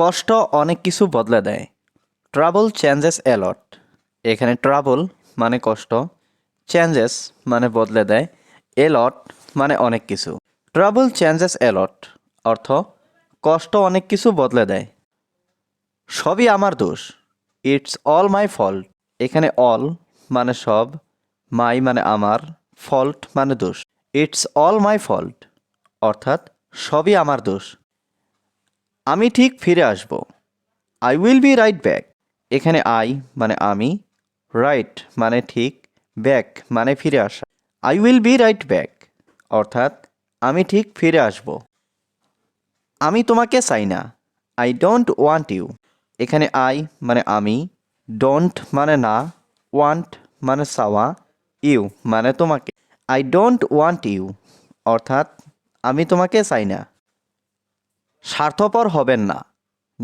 কষ্ট অনেক কিছু বদলে দেয়। ট্রাবল চেঞ্জেস অ্যালট এখানে ট্রাবল মানে কষ্ট চেঞ্জেস মানে বদলে দেয় এলট মানে অনেক কিছু। ট্রাবল চেঞ্জেস অ্যালট অর্থ কষ্ট অনেক কিছু বদলে দেয়। সবই আমার দোষ। ইটস অল মাই ফল্ট এখানে অল মানে সব মাই মানে আমার ফল্ট মানে দোষ। ইটস অল মাই ফল্ট অর্থাৎ সবই আমার দোষ। আমি ঠিক ফিরে আসব। I will be right back এখানে আই মানে আমি রাইট মানে ঠিক ব্যাক মানে ফিরে আসা। I will be right back অর্থাৎ আমি ঠিক ফিরে আসব। আমি তোমাকে চাই না আই ডোন্ট ওয়ান্ট ইউ এখানে আই মানে আমি ডোন্ট মানে না ওয়ান্ট মানে চাওয়া ইউ মানে তোমাকে। আই ডোন্ট ওয়ান্ট ইউ অর্থাৎ আমি তোমাকে চাই না স্বার্থপর হবেন না।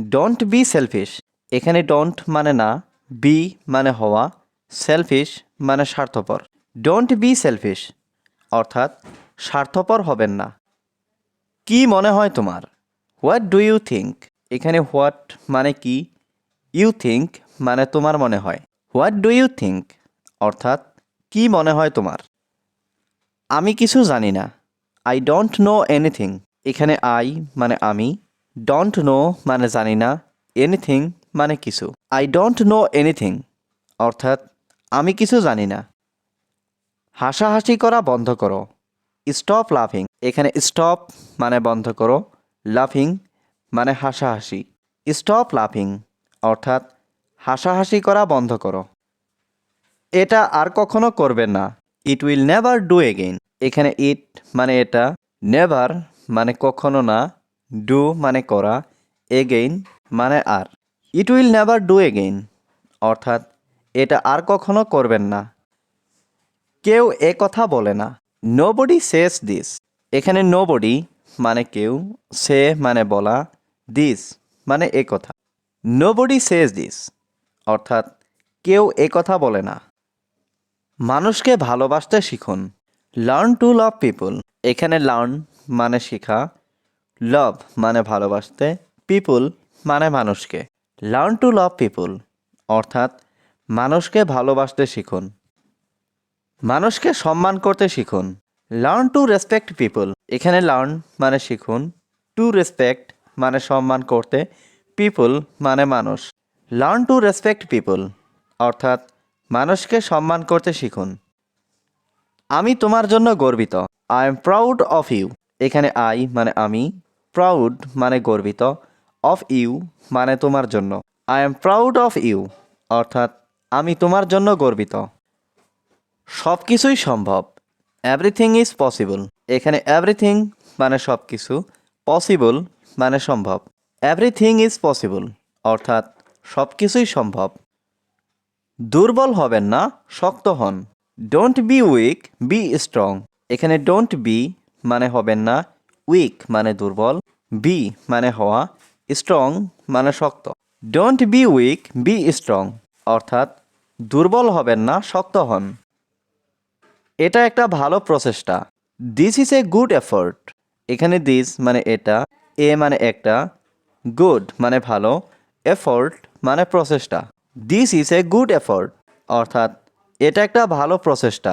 ডোন্ট বি সেলফিশ এখানে ডোন্ট মানে না বি মানে হওয়া সেলফিশ মানে স্বার্থপর। ডোন্ট বি সেলফিশ অর্থাৎ স্বার্থপর হবেন না। কি মনে হয় তোমার? হোয়াট ডু ইউ থিঙ্ক এখানে হোয়াট মানে কি? ইউ থিঙ্ক মানে তোমার মনে হয়। হোয়াট ডু ইউ থিঙ্ক অর্থাৎ কি মনে হয় তোমার? আমি কিছু জানি না। আই ডোন্ট নো এনিথিং এখানে আই মানে আমি। ডোন্ট নো মানে জানি না। এনিথিং মানে কিছু। আই ডোন্ট নো এনিথিং অর্থাৎ আমি কিছু জানি না। হাসাহাসি করা বন্ধ করো। স্টপ লাফিং এখানে স্টপ মানে বন্ধ করো। লাফিং মানে হাসাহাসি। স্টপ লাফিং অর্থাৎ হাসাহাসি করা বন্ধ করো। এটা আর কখনো করবেন না। It will never do again এখানে ইট মানে এটা। নেভার মানে কখনো না ডু মানে করা এগেইন মানে আর। It will never do again অর্থাৎ, এটা আর কখনো করবেন না। কেউ এ কথা বলে না। নো বডি সেস দিস এখানে নো বডি মানে কেউ, সে মানে বলা দিস মানে এ কথা। নো বডি সেজ দিস অর্থাৎ, কেউ এ কথা বলে না। মানুষকে ভালোবাসতে শিখুন। লার্ন টু লাভ পিপল এখানে লার্ন মানে শিখা লভ মানে ভালোবাসতে পিপুল মানে মানুষকে। লার্ন টু লাভ পিপল অর্থাৎ মানুষকে ভালোবাসতে শিখুন। মানুষকে সম্মান করতে শিখুন। লার্ন টু রেসপেক্ট পিপল এখানে লার্ন মানে শিখুন। টু রেসপেক্ট মানে সম্মান করতে পিপল মানে মানুষ। লার্ন টু রেসপেক্ট পিপল অর্থাৎ মানুষকে সম্মান করতে শিখুন। আমি তোমার জন্য গর্বিত। I am proud of you এখানে আই মানে আমি প্রাউড মানে গর্বিত অফ ইউ মানে তোমার জন্য। I am proud of you অর্থাৎ আমি তোমার জন্য গর্বিত। সব কিছুই সম্ভব। এভরিথিং ইজ পসিবল এখানে এভরিথিং মানে সব কিছু পসিবল মানে সম্ভব। এভরিথিং ইজ পসিবল অর্থাৎ সব কিছুই সম্ভব। দুর্বল হবেন না, শক্ত হন। Don't be weak be strong এখানে ডোন্ট বি মানে হবেন না উইক মানে দুর্বল বি মানে হওয়া স্ট্রং মানে শক্ত। Don't be weak be strong অর্থাৎ দুর্বল হবেন না, শক্ত হন। এটা একটা ভালো প্রচেষ্টা। This is a good effort এখানে দিস মানে এটা এ মানে একটা গুড মানে ভালো এফোর্ট মানে প্রচেষ্টা। This is a good effort অর্থাৎ এটা একটা ভালো প্রচেষ্টা।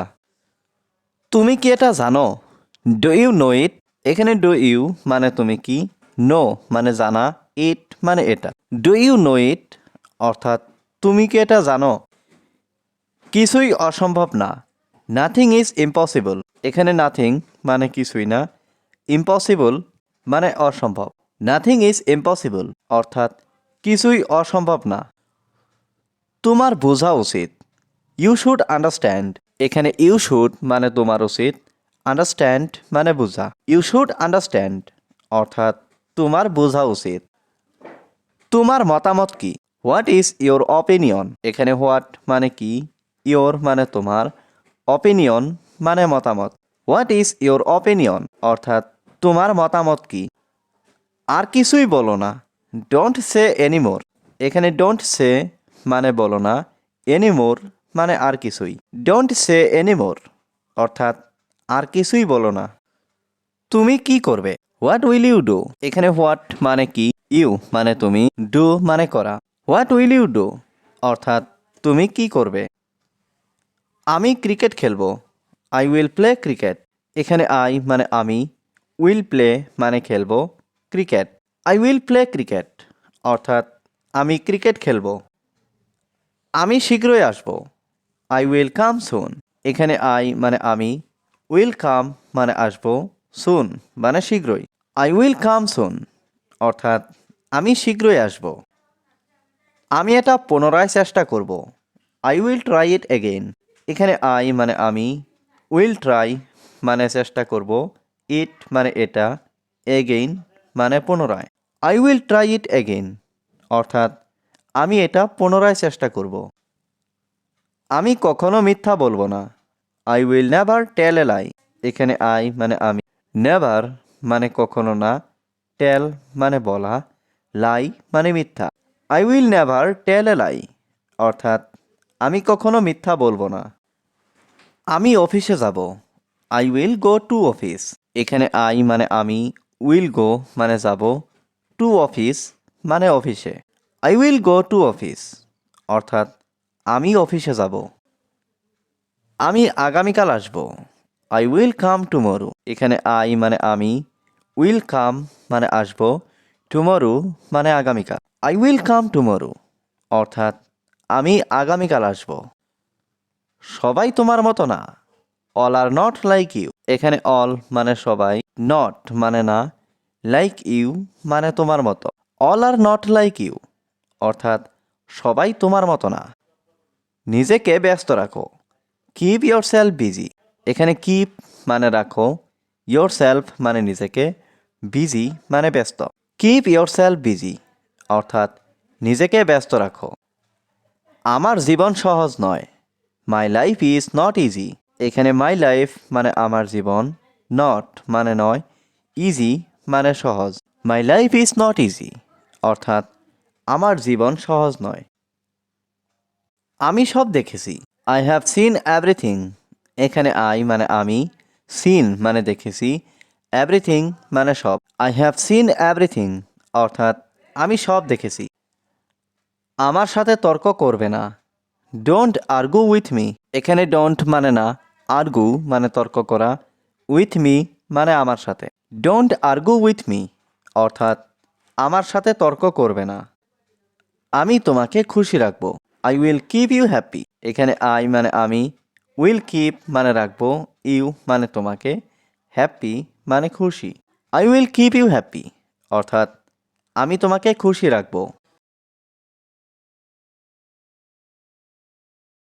তুমি কি এটা জানো? ডু ইউ নো ইট এখানে ডু ইউ মানে তুমি কি? নো মানে জানা ইট মানে এটা। ডু ইউ নো ইট অর্থাৎ তুমি কি এটা জানো? কিছুই অসম্ভব না। নাথিং ইজ ইম্পসিবল এখানে নাথিং মানে কিছুই না। ইম্পসিবল মানে অসম্ভব। নাথিং ইজ ইম্পসিবল অর্থাৎ কিছুই অসম্ভব না। তোমার বোঝা উচিত। ইউ শুড আন্ডারস্ট্যান্ড এখানে ইউ শুড মানে তোমার উচিত। আন্ডারস্ট্যান্ড মানে বোঝা। ইউ শুড আন্ডারস্ট্যান্ড অর্থাৎ তোমার বোঝা উচিত। তোমার মতামত কি? হোয়াট ইজ ইয়োর অপিনিয়ন এখানে হোয়াট মানে কি? ইয়োর মানে তোমার। অপিনিয়ন মানে মতামত। হোয়াট ইজ ইয়োর অপিনিয়ন অর্থাৎ তোমার মতামত কি? আর কিছুই বলো না। ডোন্ট সে এনিমোর এখানে ডোন্ট সে মানে বলো না। এনিমোর মানে আর কিছুই। ডোন্ট সে এনিমোর অর্থাৎ আর কিছুই বলো না। তুমি কি করবে? হোয়াট উইল ইউ ডু এখানে হোয়াট মানে কি? ইউ মানে তুমি। ডু মানে করা। হোয়াট উইল ইউ ডু অর্থাৎ তুমি কি করবে? আমি ক্রিকেট খেলব। আই উইল প্লে ক্রিকেট এখানে আই মানে আমি। উইল প্লে মানে খেলব। Cricket I will play cricket অর্থাৎ আমি ক্রিকেট খেলব। আমি শীঘ্রই আসব। আই উইল কাম সুন এখানে আই মানে আমি। উইল কাম মানে আসব সুন মানে শীঘ্রই। আই উইল কাম সুন অর্থাৎ আমি শীঘ্রই আসব। আমি এটা পুনরায় চেষ্টা করব। I will try it again এখানে আই মানে আমি উইল ট্রাই মানে চেষ্টা করব। ইট মানে এটা এগেইন মানে পুনরায়। I will try it again অর্থাৎ আমি এটা পুনরায় চেষ্টা করব। আমি কখনো মিথ্যা বলব না। I will never tell a lie এখানে আই মানে আমি। নেভার মানে কখনো না। টেল মানে বলা। লাই মানে মিথ্যা। I will never tell a lie অর্থাৎ, আমি কখনো মিথ্যা বলব না। আমি অফিসে যাব। I will go to office এখানে আই মানে আমি। উইল গো মানে যাব। টু অফিস মানে অফিসে। I will go to office অর্থাৎ, আমি অফিসে যাব। আমি আগামীকাল আসব। আই উইল কাম টুমরো এখানে আই মানে আমি উইল কাম মানে আসব টুমরো মানে আগামীকাল। আই উইল কাম টুমরো অর্থাৎ আমি আগামীকাল আসব। সবাই তোমার মতো না। All are not like you এখানে অল মানে সবাই নট মানে না। লাইক ইউ মানে তোমার মতো। All are not like you অর্থাৎ সবাই তোমার মতো না। নিজেকে ব্যস্ত রাখো। কিপ ইয়োর সেলফ বিজি এখানে কিপ মানে রাখো ইয়োর সেলফ মানে নিজেকে বিজি মানে ব্যস্ত। কিপ ইয়োর সেলফ বিজি অর্থাৎ নিজেকে ব্যস্ত রাখো। আমার জীবন সহজ নয় my life is not easy এখানে মাই লাইফ মানে আমার জীবন নট মানে নয় ইজি মানে সহজ। My life is not easy অর্থাৎ আমার জীবন সহজ নয়। আমি সব দেখেছি। আই হ্যাভ সিন এভরিথিং এখানে আই মানে আমি সিন মানে দেখেছি এভরিথিং মানে সব। আই হ্যাভ সিন এভরিথিং অর্থাৎ আমি সব দেখেছি। আমার সাথে তর্ক করবে না। ডোন্ট আর্গু উইথ মি এখানে ডোন্ট মানে না আর্গু মানে তর্ক করা উইথ মি মানে আমার সাথে। ডোন্ট আর্গু উইথ মি অর্থাৎ আমার সাথে তর্ক করবে না। আমি তোমাকে খুশি রাখব। I will keep you happy এখানে আই মানে আমি উইল কিপ মানে রাখব ইউ মানে তোমাকে হ্যাপি মানে খুশি। I will keep you happy অর্থাৎ আমি তোমাকে খুশি রাখব।